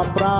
ధ్యానం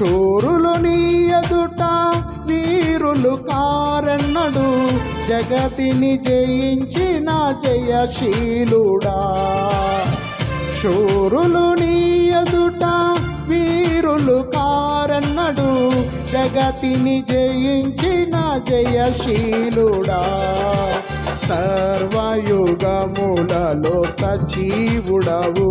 శూరులు నీ ఎదుట వీరులు కారన్నడు. జగతిని జయించిన జయశీలుడా. శూరులు నీ ఎదుట వీరులు కారన్నడు. జగతిని జయించిన జయశీలుడా. సర్వయుగములలో సజీవుడవు.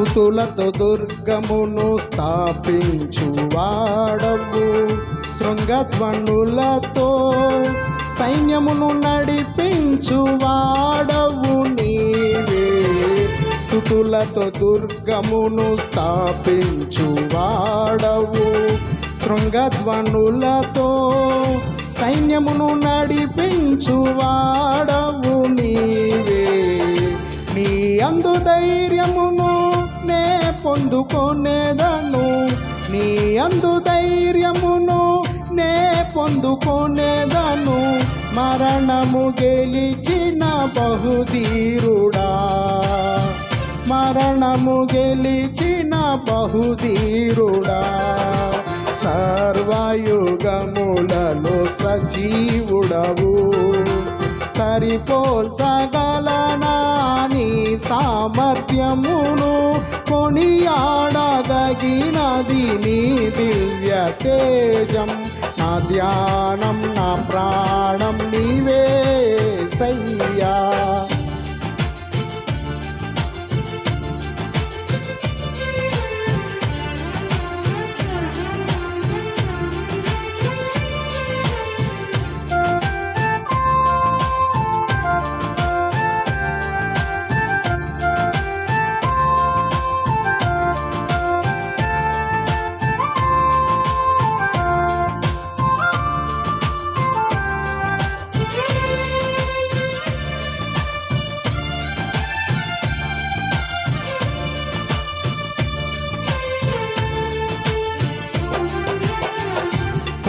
స్థుతులతో దుర్గమును స్థాపించు వాడవు. శృంగధ్వనులతో సైన్యమును నడిపించు వాడవు నీవే. స్థుతులతో దుర్గమును స్థాపించు వాడవు. శృంగధ్వనులతో సైన్యమును నడిపించు వాడవు నీవే. నీ అందు ధైర్యము పొందుకొనేదను. నీ అందు ధైర్యమును నే పొందుకొనేదను. మరణము గెలిచిన బహుధీరుడా. మరణము గెలిచిన బహుధీరుడా. సర్వయుగములలో సజీవుడవు. సరిపోల్చగలనా నీ సామర్థ్యమును కొనియాడదగినది నీ దివ్య తేజం. నా ధ్యానం నా ప్రాణం నీవే సయ్యా.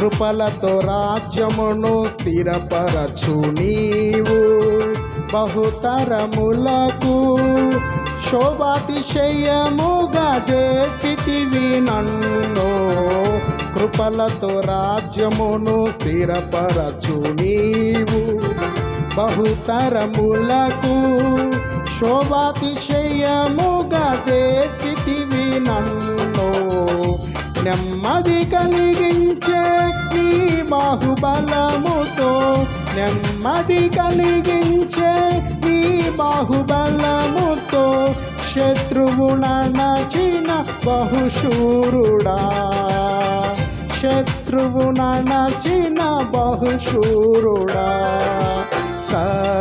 కృపలతో రాజ్యమును స్థిరపరచు నీవు. బహుతరములకు శోభాతిశయముగా చేసితివి నన్ను. కృపలతో రాజ్యమును స్థిరపరచు నీవు. బహుతరములకు శోభాతిశయముగా చేసితివి నన్ను. నెమ్మది కలిగించే నీ బాహుబలముతో. నెమ్మది కలిగించే నీ బాహుబలముతో. శత్రువు నచిన బహుశూరుడా. శత్రువు నచిన బహుశూరుడా. సర్వయుగములలో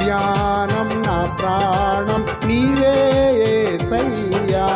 ధ్యానం నా ప్రాణం నీవే సయ్యా